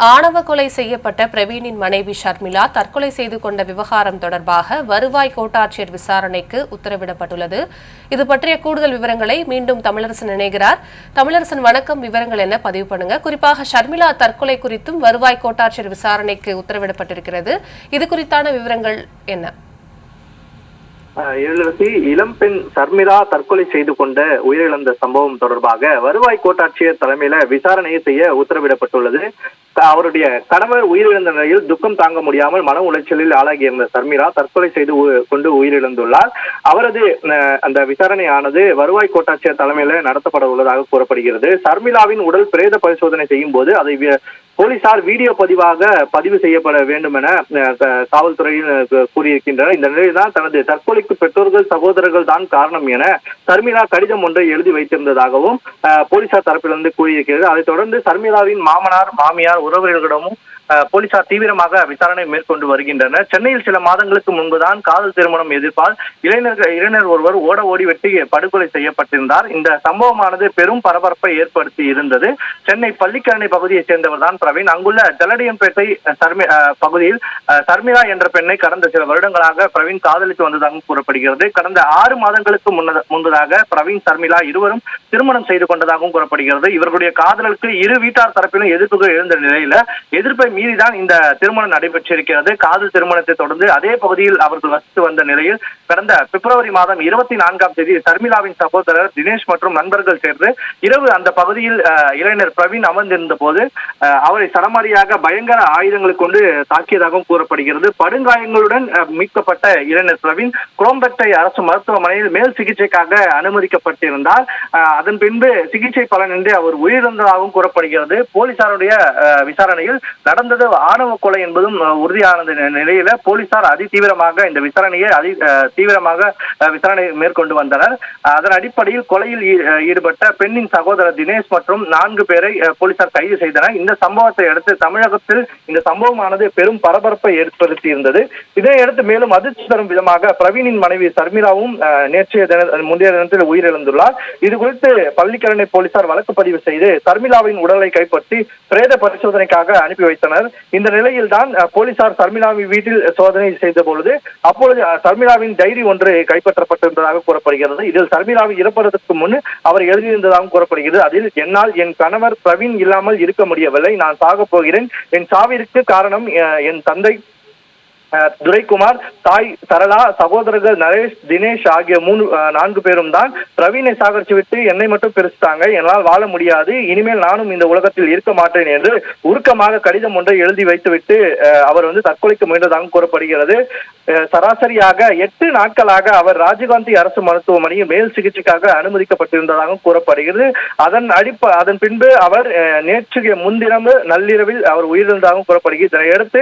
ஆணவ கொலை செய்யப்பட்ட பிரவீனின் மனைவி ஷர்மிளா தற்கொலை செய்து கொண்ட விவகாரம் தொடர்பாக வருவாய் கோட்டாட்சியர் விசாரணைக்கு உத்தரவிடப்பட்டுள்ளது. இது பற்றிய கூடுதல் விவரங்களை மீண்டும் தமிழரசன் இணைகிறார். தமிழரசன் வணக்கம். விவரங்கள் என்ன? பதிவு பண்ணுங்க. குறிப்பாக ஷர்மிளா தற்கொலை குறித்தும் வருவாய் கோட்டாட்சியர் விசாரணைக்கு உத்தரவிடப்பட்டிருக்கிறது. இது குறித்தான விவரங்கள் என்ன? அஹ் இளம்பெண் சர்மிளா தற்கொலை செய்து கொண்ட உயிரிழந்த சம்பவம் தொடர்பாக வருவாய் கோட்டாட்சியர் தலைமையில விசாரணையை செய்ய உத்தரவிடப்பட்டுள்ளது. அவருடைய கணவர் உயிரிழந்த நிலையில் துக்கம் தாங்க முடியாமல் மன உளைச்சலில் ஆளாகியிருந்த சர்மிளா தற்கொலை செய்து கொண்டு உயிரிழந்துள்ளார். அவரது அந்த விசாரணையானது வருவாய் கோட்டாட்சியர் தலைமையில நடத்தப்பட உள்ளதாக கூறப்படுகிறது. சர்மிளாவின் உடல் பிரேத பரிசோதனை செய்யும் போது அதை போலீசார் வீடியோ பதிவாக பதிவு செய்யப்பட வேண்டும் என காவல்துறையில் கூறியிருக்கின்றனர். இந்த நிலையில் தான் தனது தற்கொலைக்கு பெற்றோர்கள் சகோதரர்கள் தான் காரணம் என சர்மிளா கடிதம் ஒன்றை எழுதி வைத்திருந்ததாகவும் போலீசார் தரப்பிலிருந்து கூறியிருக்கிறது. அதைத் தொடர்ந்து சர்மிளாவின் மாமனார் மாமியார் உறவினர்களிடமும் போலீசார் தீவிரமாக விசாரணை மேற்கொண்டு வருகின்றனர். சென்னையில் சில மாதங்களுக்கு முன்புதான் காதல் திருமணம் எதிர்ப்பால் இளைஞர்கள் இளைஞர் ஒருவர் ஓட ஓடி வெட்டி படுகொலை செய்யப்பட்டிருந்தார். இந்த சம்பவமானது பெரும் பரபரப்பை ஏற்படுத்தி இருந்தது. சென்னை பள்ளிக்கரணை பகுதியைச் சேர்ந்தவர் தான் பிரவீன். அங்குள்ள ஜலடியம்பேட்டை சர்மி பகுதியில் சர்மிளா என்ற பெண்ணை கடந்த சில வருடங்களாக பிரவீன் காதலித்து வந்ததாக கூறப்படுகிறது. கடந்த ஆறு மாதங்களுக்கு முன்னதாக முன்பதாக பிரவீன் சர்மிளா இருவரும் திருமணம் செய்து கொண்டதாகவும் கூறப்படுகிறது. இவர்களுடைய காதலுக்கு இரு வீட்டார் தரப்பிலும் எதிர்ப்புகள் எழுந்த நிலையில எதிர்ப்பை மீறிதான் இந்த திருமணம் நடைபெற்றிருக்கிறது. காதல் திருமணத்தை தொடர்ந்து அதே பகுதியில் அவர்கள் வசித்து வந்த நிலையில் கடந்த பிப்ரவரி மாதம் இருபத்தி நான்காம் தேதி சர்மிளாவின் சகோதரர் தினேஷ் மற்றும் நண்பர்கள் சேர்ந்து இரவு அந்த பகுதியில் இளைஞர் பிரவீன் அமர்ந்திருந்த போது அவரை சரமாரியாக பயங்கர ஆயுதங்களை கொண்டு தாக்கியதாகவும் கூறப்படுகிறது. படுங்காயங்களுடன் மீட்கப்பட்ட இளைஞர் பிரவீன் குரோம்பேட்டை அரசு மருத்துவமனையில் மேல் சிகிச்சைக்காக அனுமதிக்கப்பட்டிருந்தார். அதன் பின்பு சிகிச்சை பலனின்றி அவர் உயிரிழந்ததாகவும் கூறப்படுகிறது. போலீசாருடைய விசாரணையில் நடந்த நடந்தது ஆணவ கொலை என்பதும் அஹ், உறுதியான நிலையில போலீசார் அதிதீவிரமாக இந்த விசாரணையை அதி தீவிரமாக விசாரணை மேற்கொண்டு வந்தனர். அதன் அடிப்படையில் கொலையில் ஈடுபட்ட பெண்ணின் சகோதரர் தினேஷ் மற்றும் நான்கு பேரை போலீசார் கைது செய்தனர். இந்த சம்பவத்தை அடுத்து தமிழகத்தில் இந்த சம்பவமானது பெரும் பரபரப்பை ஏற்படுத்தி இருந்தது இதையடுத்து மேலும் அதிர்ச்சி தரும் விதமாக பிரவீனின் மனைவி சர்மிளாவும் நேற்றைய தின முந்தைய தினத்தில் உயிரிழந்துள்ளார். இது குறித்து பள்ளிக்கரணை போலீசார் வழக்கு பதிவு செய்து சர்மிளாவின் உடலை கைப்பற்றி பிரேத பரிசோதனைக்காக அனுப்பி வைத்தனர். இந்த நிலையில் தான் போலீசார் சர்மிளாவி வீட்டில் சோதனை செய்த பொழுது அப்பொழுது சர்மிளாவின் டைரி ஒன்று கைப்பற்றப்பட்டிருந்ததாக கூறப்படுகிறது. இதில் சர்மிளாவி இறப்பதற்கு முன் அவர் எழுதியிருந்ததாகவும் கூறப்படுகிறது. அதில் என்னால் என் கணவர் பிரவீன் இல்லாமல் இருக்க முடியவில்லை. நான் சாகப் போகிறேன். என் சாவிற்கு காரணம் என் தந்தை துரைக்குமார் தாய் சரளா சகோதரர்கள் நரேஷ் தினேஷ் ஆகிய மூணு நான்கு பேரும் தான் பிரவீனை சாகரிச்சு விட்டு என்னை மட்டும் பிரிச்சுட்டாங்க. என்னால் வாழ முடியாது. இனிமேல் நானும் இந்த உலகத்தில் இருக்க மாட்டேன் என்று உருக்கமாக கடிதம் ஒன்றை எழுதி வைத்துவிட்டு அவர் வந்து தற்கொலைக்கு முயன்றதாக கூறப்படுகிறது. சராசரியாக எட்டு நாட்களாக அவர் ராஜீவ்காந்தி அரசு மருத்துவமனையில் மேல் சிகிச்சைக்காக அனுமதிக்கப்பட்டிருந்ததாக கூறப்படுகிறது. அதன் அடிப்ப அதன் பின்பு அவர் அஹ், நேற்று முன்தினம் நள்ளிரவில் அவர் உயிரிழந்ததாகவும் கூறப்படுகிறது. இதனையடுத்து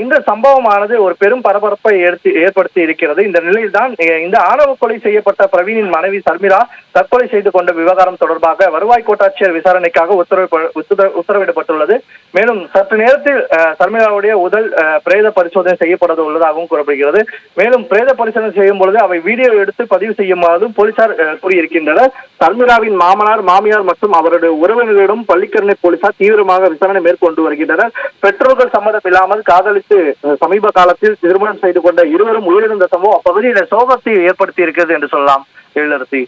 இந்த சம்பவமானது ஒரு பெரும் பரபரப்பை எடுத்து ஏற்படுத்தி இருக்கிறது. இந்த நிலையில் தான் இந்த ஆணவ கொலை செய்யப்பட்ட பிரவீனின் மனைவி சர்மிளா தற்கொலை செய்து கொண்ட விவகாரம் தொடர்பாக வருவாய் கோட்டாட்சியர் விசாரணைக்காக உத்தரவு உத்தர- உத்தரவிடப்பட்டுள்ளது. மேலும் சற்று நேரத்தில் சர்மிளாவுடைய உடல் பிரேத பரிசோதனை செய்யப்பட உள்ளதாகவும் கூறப்படுகிறது. மேலும் பிரேத பரிசோதனை செய்யும் பொழுது அவை வீடியோ எடுத்து பதிவு செய்யுமாறும் போலீசார் கூறியிருக்கின்றனர். சர்மிளாவின் மாமனார் மாமியார் மற்றும் அவருடைய உறவினர்களிடம் பள்ளிக்கரணை போலீசார் தீவிரமாக விசாரணை மேற்கொண்டு வருகின்றனர். பெற்றோர்கள் சம்மதம் இல்லாமல் காதலித்து சமீப காலத்தில் திருமணம் செய்து கொண்ட இருவரும் உயிரிழந்த சம்பவம் அப்பகுதியில் சோகத்தை ஏற்படுத்தி இருக்கிறது என்று சொல்லலாம். எழிலரசி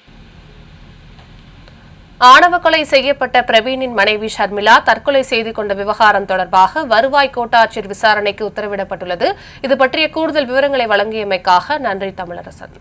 ஆணவ கொலை செய்யப்பட்ட பிரவீனின் மனைவி ஷர்மிளா தற்கொலை செய்து கொண்ட விவகாரம் தொடர்பாக வருவாய் கோட்டாட்சியர் விசாரணைக்கு உத்தரவிடப்பட்டுள்ளது. இது பற்றிய கூடுதல் விவரங்களை வழங்கியமைக்காக நன்றி தமிழரசன்.